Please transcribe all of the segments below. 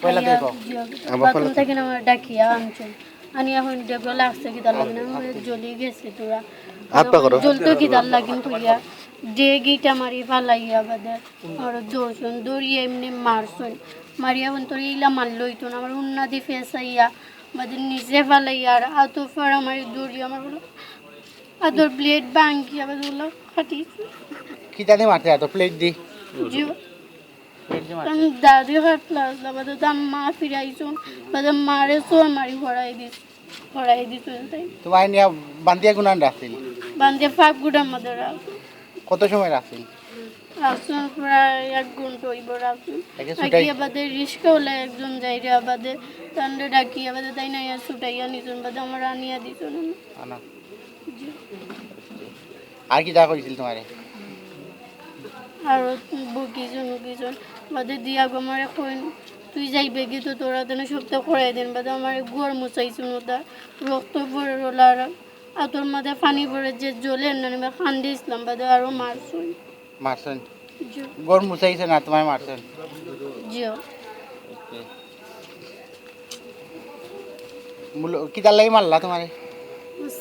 পয়লা দেখো বাথরুম থেকে না আমার ডাকিয়া আনছেন আনি এখন দেখল লাগছে কি তার লাগে জ্বলি গেছে তোরা। হাত পা করো। জ্বলতো কি তার লাগিন কইয়া। যে গিটা মারি ফালাইয়া বাদে আর দৌড়ছুন দৌড়িয়ে এমনি মারছুন মারিয়া এখন তোর ইলা মারলই তো না আমার উন্নাদি ফেসাইয়া বাদে নিচে ফালাইয়া আর আতো ফাড়া মারি দৌড়িয়ে আমার বলো আদর ব্লেড ভাঙ্গিয়া বাদে বলো ফাটি কি জানি মারতে প্লেট দি। লাগলা বাদে তার মা ফিরাইছুন বাদে মারে সোর মারি হরাই দিস হরাই দিছুন তাই তোমার নিয়ে বান্দিয়া গুনান রাখছিল বান্ধে ফাঁক গুড়ার মধ্যে রাখুন কত সময় রাখছিল রাখুন প্রায় এক ঘণ্টা হইব রাখুন একে ছুটাই ডাকিয়া বাদে রিস্কা হলে একজন যাইরে বাদে তান্ডে ডাকিয়া বাদে তাই না ইয়া ছুটাইয়া নিছুন বাদে আমার আনিয়া দিছুন। আনা। আর কি যা করেছিল তোমারে? আর বুকিছুন উকিছুন বাদে দিয়া আমার কইন তুই যাইবে কি তো তোরা তেনে সপ্তাহ করাই দেন। বাদে আমার গোর মুচাইছুন ওটা রক্ত পড়ে রোলার আর তোর মাঝে পানি পড়ে যে জ্বলে না খান্দি ইসলাম বাদে আরও মারছুন মারছেন গর মুচাইছে না তোমায় মারছেন জিও মূল- কি তার লাগি মারলা তোমারে?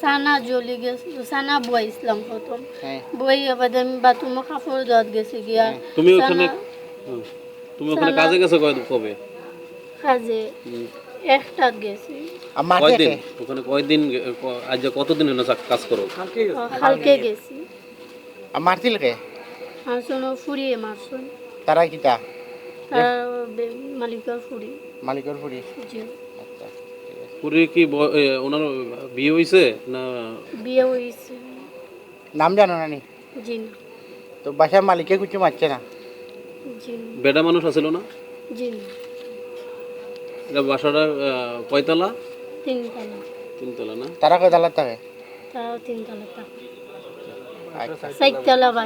সানা জ্বলি গেছে সানা বইছিলাম প্রথম হ্যাঁ। বই এবার আমি বাথরুমে কাপড় ধোয়াত গেছি গিয়া। তুমি ওখানে তুমি ওখানে কাজে গেছো কয় কবে? কাজে। হুম। একটাত গেছি। কয়দিন? ওখানে কয়দিন আজ কতদিন হলো কাজ করো? কালকে গেছি। আর মারছিল কে? আর শোনো ফুরিয়ে মারছুন তারা ফুরি। মালিকের ফুরি। জি। পুরী কি ব- ওনার বিয়ে হয়েছে না? বিয়ে হয়েছে নাম জানো না নি জি না তো বাসার মালিকে কিছু মারছে না? জি বেডা মানুষ আছিল না? জি না এটা বাসাটা কয়তলা? তিনতলা। তিনতলা না? তারা কয় তালার থাকে? তারাও তিনতলা থাকে। আচ্ছা। চারতলা